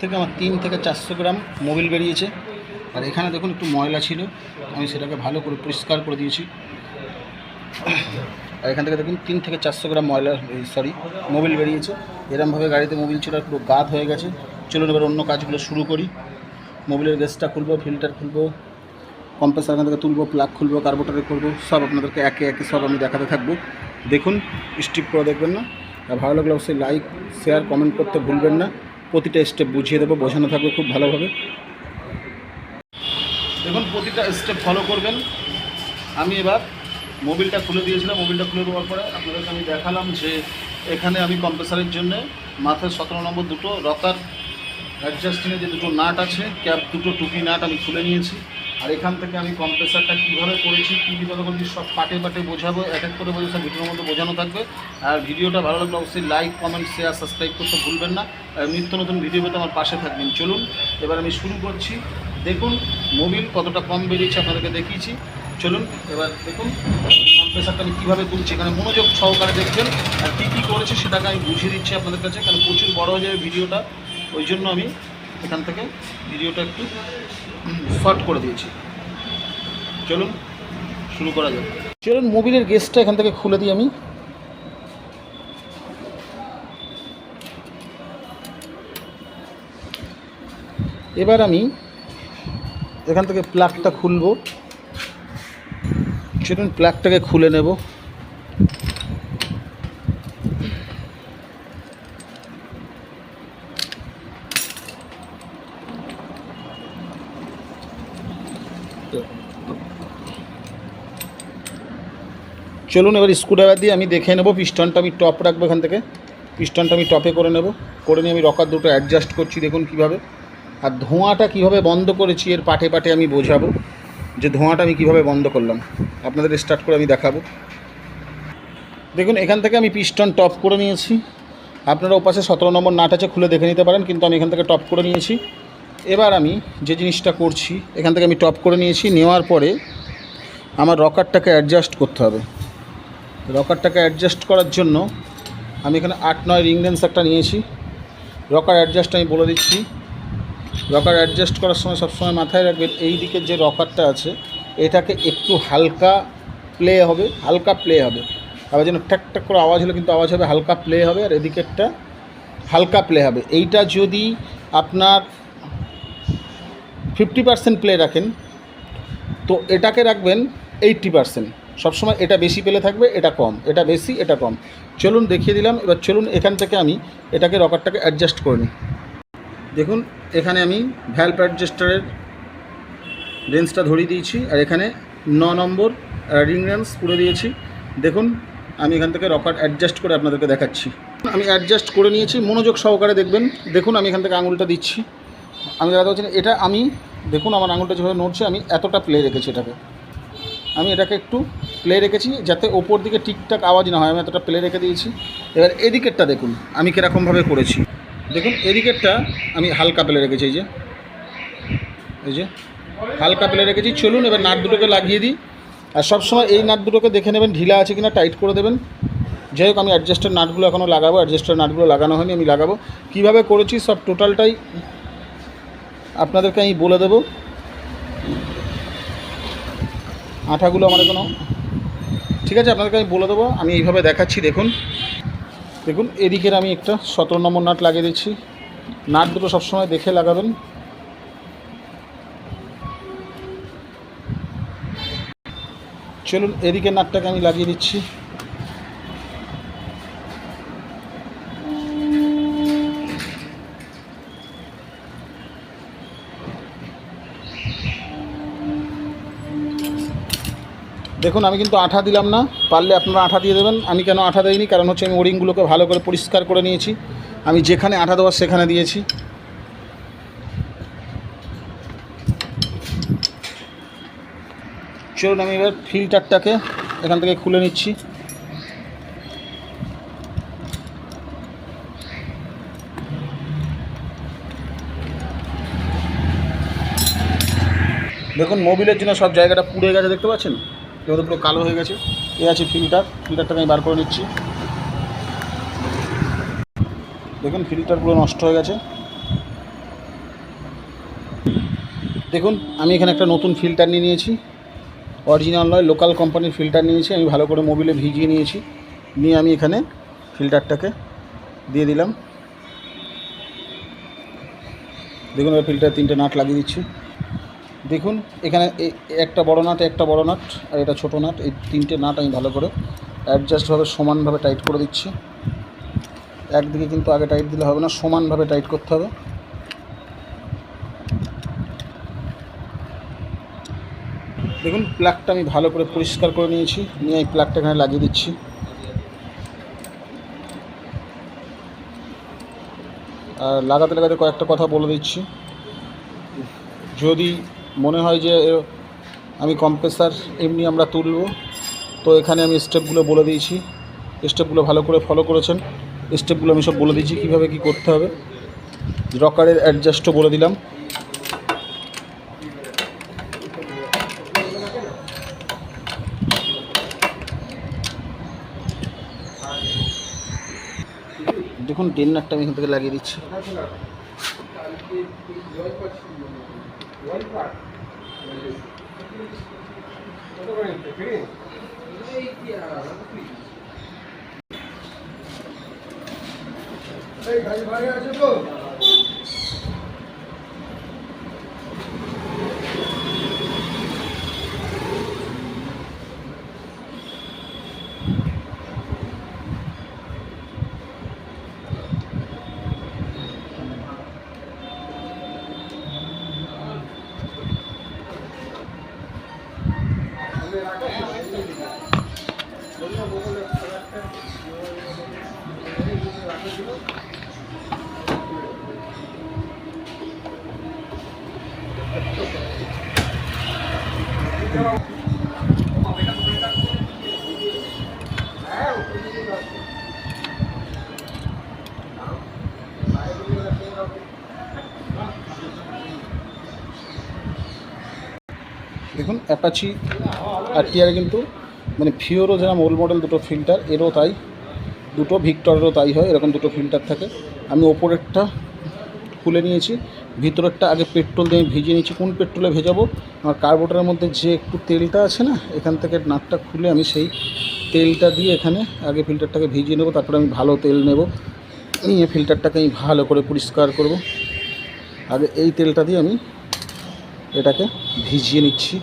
থেকে আমার তিন থেকে চারশো গ্রাম মোবিল বেরিয়েছে। আর এখানে দেখুন একটু ময়লা ছিল, আমি সেটাকে ভালো করে পরিষ্কার করে দিয়েছি। আর এখান থেকে দেখুন তিন থেকে চারশো গ্রাম ময়লা সরি, মোবিল বেরিয়েছে। এরমভাবে গাড়িতে মোবিল ছিল পুরো গাদ হয়ে গেছে। চলুন এবার অন্য কাজগুলো শুরু করি। মোবিলের গ্যাসটা খুলবো, ফিল্টার খুলবো কম্প্রেসার এখান থেকে তুলবো প্লাগ খুলবো কার্বোটারে করব সব আপনাদেরকে একে একে সব আমি দেখাতে থাকব। দেখুন স্টিপ করে দেখবেন না। আর ভালো লাগলে অবশ্যই লাইক শেয়ার কমেন্ট করতে ভুলবেন না। প্রতিটা স্টেপ বুঝিয়ে দেবো, বোঝানো থাকবে খুব ভালোভাবে। দেখুন, প্রতিটা স্টেপ ফলো করবেন। আমি এবার মোবিলটা খুলে দিয়েছিলাম মোবিলটা খুলে দেওয়ার পরে আপনাদেরকে আমি দেখালাম যে এখানে আমি কম্প্রেসারের জন্য মাথায় সতেরো নম্বর দুটো রকার অ্যাডজাস্টিংয়ে যে দুটো নাট আছে ক্যাপ দুটো টুপি নাট আমি খুলে নিয়েছি। আর এখান থেকে আমি কম্প্রেসারটা কীভাবে করেছি, কী বিভাবে করেছি সব পাটে পাটে বোঝাবো, এক এক করে বোঝাবো ভিডিওর মধ্যে বোঝানো থাকবে। আর ভিডিওটা ভালো লাগলে অবশ্যই লাইক কমেন্ট শেয়ার সাবস্ক্রাইব করতে ভুলবেন না। নিত্য নতুন ভিডিও পেতে আমার পাশে থাকবেন। চলুন, এবার আমি শুরু করছি। দেখুন মোবিল কতটা কম বেরিয়েছে আপনাদেরকে দেখিয়েছি। চলুন, এবার দেখুন কম্প্রেসারটা আমি কীভাবে তুলছি। এখানে মনোযোগ সহকারে দেখবেন, আর কী কী করেছে সেটাকে আমি বুঝিয়ে দিচ্ছি আপনাদের কাছে। কারণ প্রচুর বড় হয়ে যাবে ভিডিওটা ওই জন্য আমি এখান থেকে ভিডিওটা একটু শর্ট করে দিয়েছি। চলুন, শুরু করা যাক। চলুন, মোবিলের গেসটা এখান থেকে খুলে দিই আমি। এবার আমি এখান থেকে প্লাগটা খুলবো। চলুন, প্লাগটাকে খুলে নেব। চলুন, এবার স্ক্রুড্রাইভার দিয়ে আমি দেখে নেব পিস্টনটা আমি টপ রাখব এখান থেকে। পিস্টনটা আমি টপে করে নেব। করে নিয়ে আমি রকার দুটো অ্যাডজাস্ট করছি, দেখুন কীভাবে। আর ধোঁয়াটা কীভাবে বন্ধ করেছি, এর পাটে পাটে আমি বোঝাবো যে ধোঁয়াটা আমি কীভাবে বন্ধ করলাম। আপনাদের স্টার্ট করে আমি দেখাবো। দেখুন, এখান থেকে আমি পিস্টন টপ করে নিয়েছি। আপনারা ওপাশে সতেরো নম্বর নাট আছে, খুলে দেখে নিতে পারেন, কিন্তু আমি এখান থেকে টপ করে নিয়েছি। এবার আমি যে জিনিসটা করছি, এখান থেকে আমি টপ করে নিয়েছি, নেওয়ার পরে আমার রকারটাকে অ্যাডজাস্ট করতে হবে। রকারটাকে অ্যাডজাস্ট করার জন্য আমি এখানে আট নয় রিং রেন্স একটা নিয়েছি। রকার অ্যাডজাস্ট আমি বলে দিচ্ছি। রকার অ্যাডজাস্ট করার সময় সবসময় মাথায় রাখবেন, এই দিকের যে রকারটা আছে, এটাকে একটু হালকা প্লে হবে, হালকা প্লে হবে। আবার যেন ঠ্যাক ঠ্যাক করে আওয়াজ হলে কিন্তু আওয়াজ হবে, হালকা প্লে হবে, আর এদিকেরটা হালকা প্লে হবে। এইটা যদি আপনার ফিফটি পার্সেন্ট প্লে রাখেন। তো এটাকে রাখবেন এইট্টি পার্সেন্ট। সবসময় এটা বেশি পেলে থাকবে, এটা কম। এটা বেশি, এটা কম। চলুন দেখিয়ে দিলাম, এবার চলুন এখান থেকে আমি এটাকে রকারটাকে অ্যাডজাস্ট করে নিই। দেখুন, এখানে আমি ভ্যালভ অ্যাডজাস্টারের রেঞ্জটা ধরিয়ে দিয়েছি, আর এখানে ন নম্বর রিং রেঞ্জ পুরে দিয়েছি। দেখুন, আমি এখান থেকে রকার অ্যাডজাস্ট করে আপনাদেরকে দেখাচ্ছি। আমি অ্যাডজাস্ট করে নিয়েছি, মনোযোগ সহকারে দেখবেন। দেখুন, আমি এখান থেকে আঙুলটা দিচ্ছি। আমি দেখাতে পাচ্ছি না, এটা আমি দেখুন আমার আঙুলটা যেভাবে নড়ছে আমি এতটা প্লে রেখেছি এটাকে। আমি এটাকে একটু প্লে রেখেছি যাতে ওপর দিকে ঠিকঠাক আওয়াজ না হয়। আমি এতটা প্লে রেখে দিয়েছি। এবার এদিকেরটা দেখুন আমি কীরকমভাবে করেছি। দেখুন এদিকেরটা আমি হালকা প্লে রেখেছি এই যে। এই যে হালকা প্লে রেখেছি। চলুন এবার নাট দুটোকে লাগিয়ে দিই। আর সবসময় এই নাট দুটোকে দেখে নেবেন ঢিলা আছে কিনা টাইট করে দেবেন। যাই হোক আমি অ্যাডজাস্টের নাটগুলো এখনও লাগাবো। অ্যাডজাস্টের নাটগুলো লাগানো হয়নি আমি লাগাবো। কীভাবে করেছি সব টোটালটাই আপনাদেরকে আমি বলে দেবো। আঠাগুলো আমার কোনো ঠিক আছে, আপনাদেরকে আমি বলে দেবো। আমি এইভাবে দেখাচ্ছি, দেখুন। দেখুন, এদিকের আমি একটা সতেরো নম্বর নাট লাগিয়ে দিচ্ছি। নাট দুটো সবসময় দেখে লাগাবেন। চলুন, এদিকের নাটটাকে আমি লাগিয়ে দিচ্ছি। দেখুন, আমি কিন্তু আঠা দিলাম না, পারলে আপনারা আঠা দিয়ে দেবেন। আমি কেন আঠা দিইনি? কারণ হচ্ছে আমি ওরিংগুলোকে ভালো করে পরিষ্কার করে নিয়েছি। আমি যেখানে আঠা দেওয়ার সেখানে দিয়েছি। চলুন, আমি এবার ফিল্টারটাকে এখান থেকে খুলে নিচ্ছি। দেখুন মোবিলের জন্য সব জায়গাটা পুড়ে গেছে, দেখতে পাচ্ছেন? এবার পুরো কালো হয়ে গেছে। এ আছে ফিল্টার, ফিল্টারটাকে আমি বার করে নিচ্ছি। দেখুন, ফিল্টার পুরো নষ্ট হয়ে গেছে। দেখুন, আমি এখানে একটা নতুন ফিল্টার নিয়ে নিয়েছি। অরিজিনাল নয়, লোকাল কোম্পানির ফিল্টার নিয়েছি। আমি ভালো করে মোবিলে ভিজিয়ে নিয়েছি। নিয়ে আমি এখানে ফিল্টারটাকে দিয়ে দিলাম। দেখুন, এবার ফিল্টার তিনটে নাট লাগিয়ে দিচ্ছি। দেখুন, এখানে একটা বড় নাট, একটা বড় নাট, আর এটা ছোটো নাট। এই তিনটে নাট আমি ভালো করে অ্যাডজাস্টভাবে সমানভাবে টাইট করে দিচ্ছি। একদিকে কিন্তু আগে টাইট দিলে হবে না, সমানভাবে টাইট করতে হবে। দেখুন প্লাগটা আমি ভালো করে পরিষ্কার করে নিয়েছি। নিয়ে এই প্লাগটা এখানে লাগিয়ে দিচ্ছি। আর লাগাতে লাগাতে কয়েকটা কথা বলে দিচ্ছি। যদি মনে হয় যে আমি কম্প্রেসার এমনি আমরা তুলব। তো এখানে আমি স্টেপগুলো বলে দিয়েছি। স্টেপগুলো ভালো করে ফলো করেছেন। স্টেপগুলো আমি সব বলে দিয়েছি কীভাবে কী করতে হবে। রকারের অ্যাডজাস্টও বলে দিলাম। দেখুন ডেন্নারটা আমি এখান থেকে লাগিয়ে দিচ্ছি। one part like this. Green. Hey, guys, why are you দেখুন অ্যাপাচি আর টিয়ারে কিন্তু মানে ফিওরও যেরকম ওল্ড মডেল দুটো ফিল্টার এরও তাই, দুটো ভিক্টরেরও তাই হয়, এরকম দুটো ফিল্টার থাকে। আমি ওপরেরটা খুলে নিয়েছি। ভিতরেরটা আগে পেট্রোল দিয়ে ভিজিয়ে নিয়েছি। কোন পেট্রোলে ভেজাবো? আমার কার্বোটারের মধ্যে যে একটু তেলটা আছে না, এখান থেকে নাটটা খুলে আমি সেই তেলটা দিয়ে এখানে আগে ফিল্টারটাকে ভিজিয়ে নেব, তারপরে আমি ভালো তেল নেব। নিয়ে ফিল্টারটাকে আমি ভালো করে পরিষ্কার করব। আগে এই তেলটা দিয়ে আমি এটাকে ভিজিয়ে নিচ্ছি।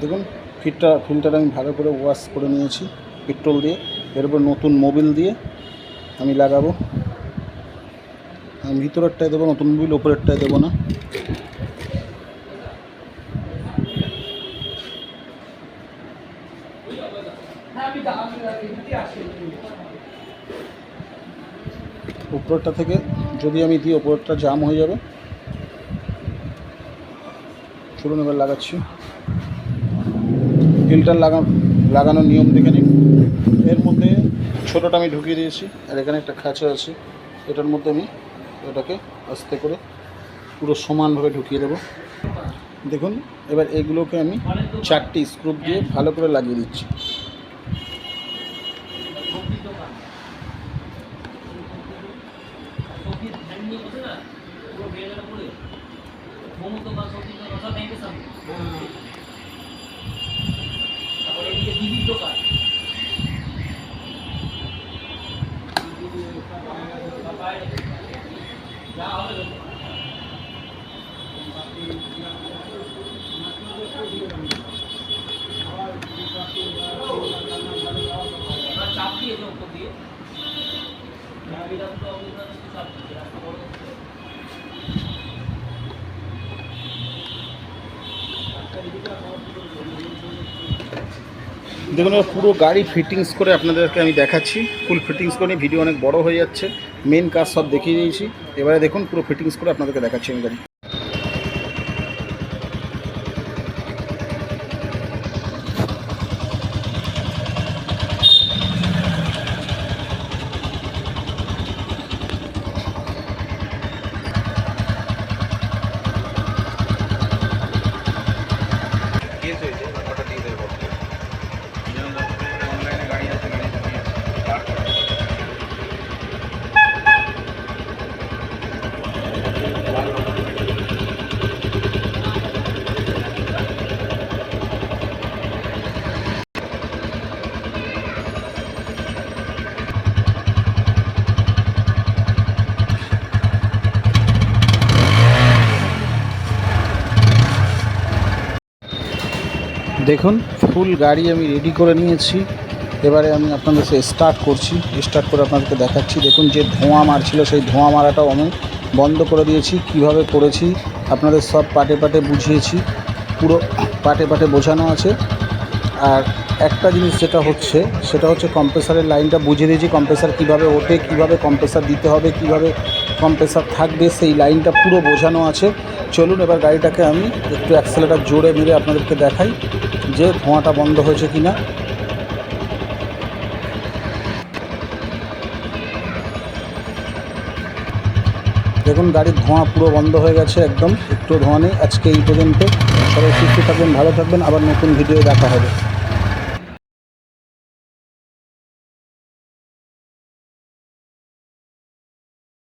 দেখুন ফিল্টার ফিল্টার আমি ভালো করে ওয়াশ করে নিয়েছি পেট্রোল দিয়ে। এরপর নতুন মোবিল দিয়ে আমি লাগাবো। আমি ভিতরেরটায় দেবো, নতুন মোবিল ওপরেরটায় দেবো না। উপরেরটা থেকে যদি আমি দিই ওপরেরটা জাম হয়ে যাবে। চলুন এবার লাগাচ্ছি। ফিল্টার লাগা লাগানোর নিয়ম দেখে নিন। এর মধ্যে ছোটোটা আমি ঢুকিয়ে দিয়েছি, আর এখানে একটা খাঁচা আছে। এটার মধ্যে আমি এটাকে আস্তে করে পুরো সমানভাবে ঢুকিয়ে দেবো। দেখুন, এবার এগুলোকে আমি চারটি স্ক্রুপ দিয়ে ভালো করে লাগিয়ে দিচ্ছি। চাপ দিয়েছে উপর দিয়ে। হচ্ছে। দেখুন পুরো গাড়ি ফিটিংস করে আপনাদেরকে আমি দেখাচ্ছি। ফুল ফিটিংস করে ভিডিও অনেক বড় হয়ে যাচ্ছে। মেন কাজ সব দেখিয়ে দিয়েছি। এবারে দেখুন, পুরো ফিটিংস করে আপনাদেরকে দেখাচ্ছি আমি গাড়ি। দেখুন ফুল গাড়ি আমি রেডি করে নিয়েছি। এবারে আমি আপনাদের সাথে স্টার্ট করছি। স্টার্ট করে আপনাদেরকে দেখাচ্ছি। দেখুন যে ধোঁয়া মারছিল, সেই ধোঁয়া মারাটাও আমি বন্ধ করে দিয়েছি। কীভাবে করেছি, আপনাদের সব পাটে পাটে বুঝিয়েছি। পুরো পাটে পাটে বোঝানো আছে। আর একটা জিনিস যেটা হচ্ছে, সেটা হচ্ছে কম্প্রেসারের লাইনটা বুঝিয়ে দিয়েছি। কম্প্রেসার কীভাবে ওঠে, কীভাবে কম্প্রেসার দিতে হবে, কীভাবে কম্প্রেসার থাকবে, সেই লাইনটা পুরো বোঝানো আছে। চলুন এবার গাড়িটাকে আমি একটু অ্যাক্সেলেটার জোরে মেরে আপনাদেরকে দেখাই যে ধোঁয়াটা বন্ধ হয়েছে কি না দেখুন, গাড়ির ধোঁয়া পুরো বন্ধ হয়ে গেছে একদম একটু ধোঁয়া নেই। আজকে এই পর্যন্ত। সবাই সুস্থ থাকবেন, ভালো থাকবেন। আবার নতুন ভিডিও দেখা হবে।